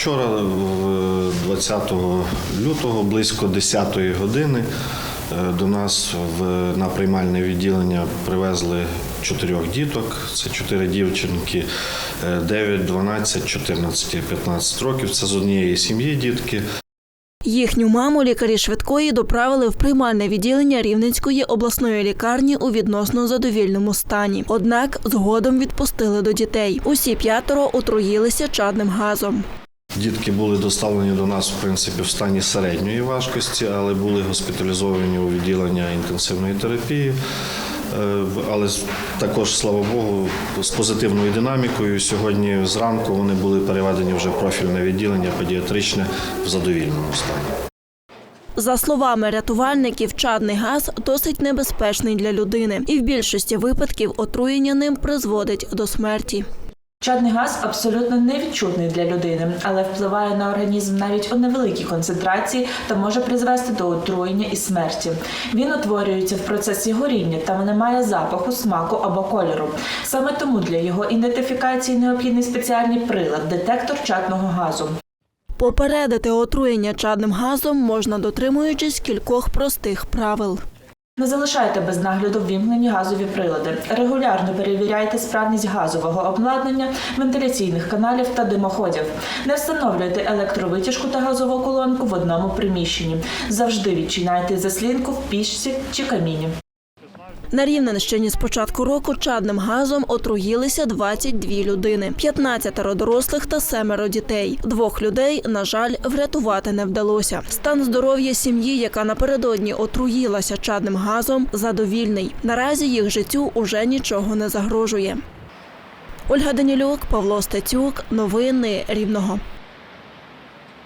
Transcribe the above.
Вчора, 20 лютого, близько 10 години, е, до нас на приймальне відділення привезли чотирьох діток. Це чотири дівчинки е, 9, 12, 14 і 15 років. Це з однієї сім'ї дітки. Їхню маму лікарі швидкої доправили в приймальне відділення Рівненської обласної лікарні у відносно задовільному стані. Однак згодом відпустили до дітей. Усі п'ятеро отруїлися чадним газом. Дітки були доставлені до нас в принципі в стані середньої важкості, але були госпіталізовані у відділення інтенсивної терапії. Е, Але також, слава Богу, з позитивною динамікою. Сьогодні зранку вони були переведені вже в профільне відділення педіатричне в задовільному стані. За словами рятувальників, чадний газ досить небезпечний для людини, і в більшості випадків отруєння ним призводить до смерті. Чадний газ абсолютно невідчутний для людини, але впливає на організм навіть у невеликій концентрації та може призвести до отруєння і смерті. Він утворюється в процесі горіння та не має запаху, смаку або кольору. Саме тому для його ідентифікації необхідний спеціальний прилад детектор чадного газу. Попередити отруєння чадним газом можна дотримуючись кількох простих правил. Не залишайте без нагляду ввімкнені газові прилади. Регулярно перевіряйте справність газового обладнання, вентиляційних каналів та димоходів. Не встановлюйте електровитяжку та газову колонку в одному приміщенні. Завжди відчиняйте заслінку в пічці чи каміні. На Рівненщині з початку року чадним газом отруїлися 22 людини, 15 дорослих та семеро дітей. Двох людей, на жаль, врятувати не вдалося. Стан здоров'я сім'ї, яка напередодні отруїлася чадним газом, задовільний. Наразі їх життю уже нічого не загрожує. Ольга Данілюк, Павло Стецюк. Новини Рівного.